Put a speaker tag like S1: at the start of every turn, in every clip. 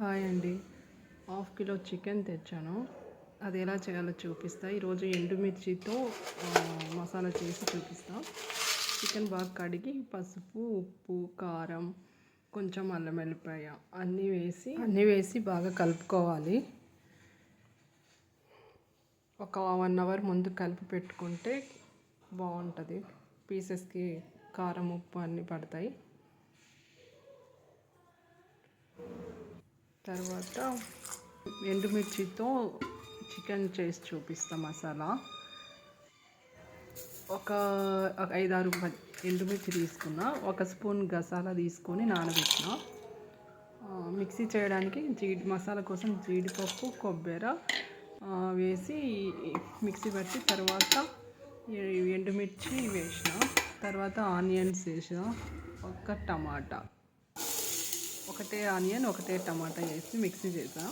S1: Hi అండి. Half kilo chicken తెచ్చాను. అది ఎలా చేయాలో చూపిస్తా. ఈరోజు ఎండుమిర్చితో మసాలా చేసి చూపిస్తా. చికెన్ బాగా కడిగి పసుపు ఉప్పు కారం కొంచెం అల్లం వెల్లిపాయ అన్నీ వేసి అన్నీ వేసి బాగా కలుపుకోవాలి. ఒక వన్ అవర్ ముందు కలిపి పెట్టుకుంటే బాగుంటుంది. పీసెస్కి కారం ఉప్పు అన్నీ పడతాయి. తర్వాత ఎండుమిర్చితో చికెన్ చేసి చూపిస్తా మసాలా. ఒక ఐదారు ఎండుమిర్చి తీసుకున్న ఒక స్పూన్ గసాలా తీసుకొని నానబెట్టిన. మిక్సీ చేయడానికి జీడి మసాలా కోసం జీడిపప్పు కొబ్బరి వేసి మిక్సీ పట్టి తర్వాత ఎండుమిర్చి వేసిన. తర్వాత ఆనియన్స్ వేసిన. ఒక టమాటా. ఒకటే ఆనియన్ ఒకటే టమాటా వేసి మిక్సీ చేసా.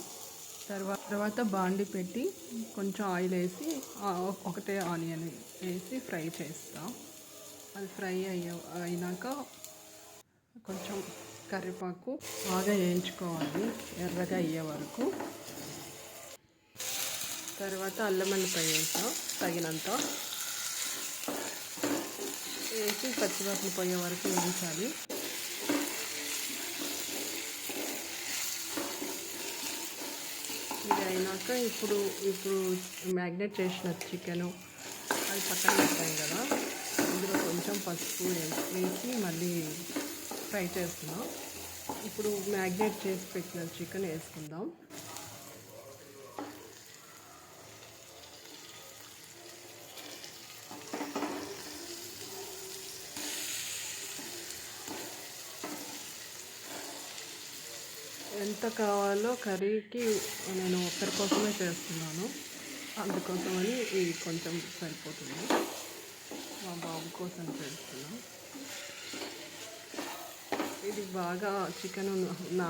S1: తర్వాత తర్వాత బాండి పెట్టి కొంచెం ఆయిల్ వేసి ఒకటే ఆనియన్ వేసి ఫ్రై చేస్తా. అది ఫ్రై అయ్యే అయినాక కొంచెం కరివేపాకు బాగా వేయించుకోవాలి ఎర్రగా అయ్యే వరకు. తర్వాత అల్లం వెల్లిపాయ వేసా తగినంత. వేసి పచ్చివాసన పోయే వరకు వేయించాలి. ఇది అయినాక ఇప్పుడు ఇప్పుడు మ్యాగ్నేట్ చేసిన చికెను అది పక్కన పెట్టాం కదా. ఇందులో కొంచెం పసుపు వేసి మళ్ళీ ఫ్రై చేస్తున్నాం. ఇప్పుడు మ్యాగ్నేట్ చేసి పెట్టిన చికెన్ వేసుకుందాం. ఎంత కావాలో కర్రీకి నేను ఒక్కరి కోసమే చేస్తున్నాను. అందుకోసమని ఇది కొంచెం సరిపోతుంది. మా బాబు కోసం చేస్తున్నాను ఇది బాగా చికెన్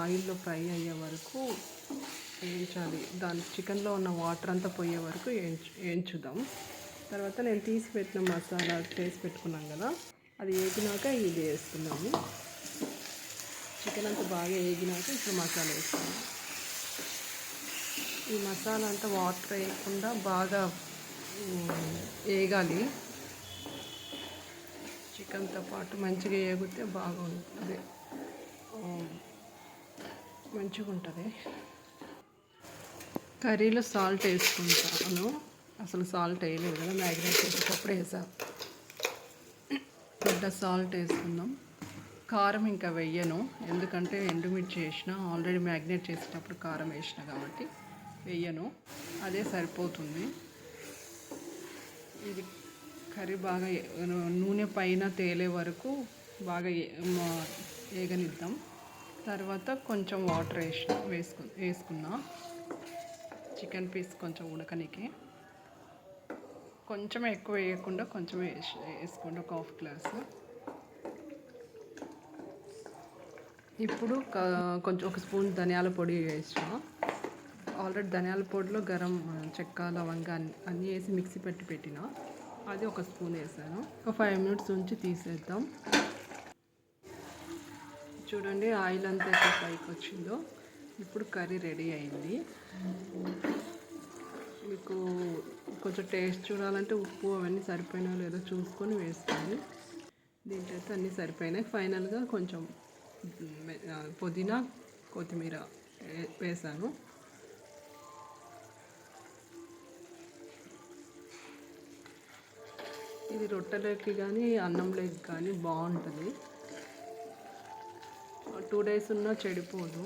S1: ఆయిల్లో ఫ్రై అయ్యే వరకు వేయించాలి. దాని చికెన్లో ఉన్న వాటర్ అంతా పోయే వరకు వేయించుదాం. తర్వాత నేను తీసి పెట్టిన మసాలా చేసి పెట్టుకున్నాం కదా అది వేగినాక ఇది వేస్తున్నాము. చికెన్ అంతా బాగా వేగినాక ఇప్పుడు మసాలా వేస్తాను. ఈ మసాలా అంతా వాటర్ వేయకుండా బాగా వేగాలి. చికెన్తో పాటు మంచిగా వేగితే బాగుంటుంది ఉంటుంది. మంచిగా ఉంటుంది. కర్రీలో సాల్ట్ వేసుకుంటాను. అసలు సాల్ట్ వేయలేదు కదా మ్యాగ్నేట్ చేసేటప్పుడు వేసా. పెద్ద సాల్ట్ వేసుకుందాం. కారం ఇంకా వెయ్యను. ఎందుకంటే ఎండుమిర్చి వేసిన ఆల్రెడీ మ్యాగ్నేట్ చేసేటప్పుడు కారం వేసిన కాబట్టి వెయ్యను. అదే సరిపోతుంది. ఇది కర్రీ బాగా నూనె పైన తేలే వరకు బాగా వేగనిద్దాం తర్వాత కొంచెం వాటర్ వేసిన వేసుకు వేసుకున్నా. చికెన్ పీస్ కొంచెం ఉడకనికి. కొంచెం ఎక్కువ వేయకుండా కొంచెం వేసి వేసుకోండి. ఒక హాఫ్ గ్లాసు. ఇప్పుడు కొంచెం ఒక స్పూన్ ధనియాల పొడి వేసిన. ఆల్రెడీ ధనియాల పొడిలో గరం చెక్క లవంగా అన్ని అన్నీ వేసి మిక్సీ పెట్టి పెట్టిన. అది ఒక స్పూన్ వేసాను. ఒక ఫైవ్ మినిట్స్ ఉంచి తీసేద్దాం. చూడండి ఆయిల్ అంతా ఎట్లా పైకి వచ్చిందో. ఇప్పుడు కర్రీ రెడీ అయింది. మీకు కొంచెం టేస్ట్ చూడాలంటే ఉప్పు అవన్నీ సరిపోయినా లేదో చూసుకొని వేసుకోండి దీంట్లో అయితే అన్నీ సరిపోయినాయి. ఫైనల్గా కొంచెం పుదీనా కొత్తిమీర వేసాను ఇది రొట్టెలోకి కానీ అన్నంలోకి కానీ బాగుంటుంది టూ డేస్ ఉన్నా చెడిపోదు.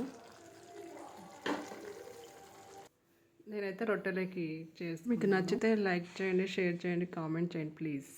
S1: నేనైతే రొట్టెలోకి చేసి మీకు నచ్చితే లైక్ చేయండి షేర్ చేయండి కామెంట్ చేయండి ప్లీజ్.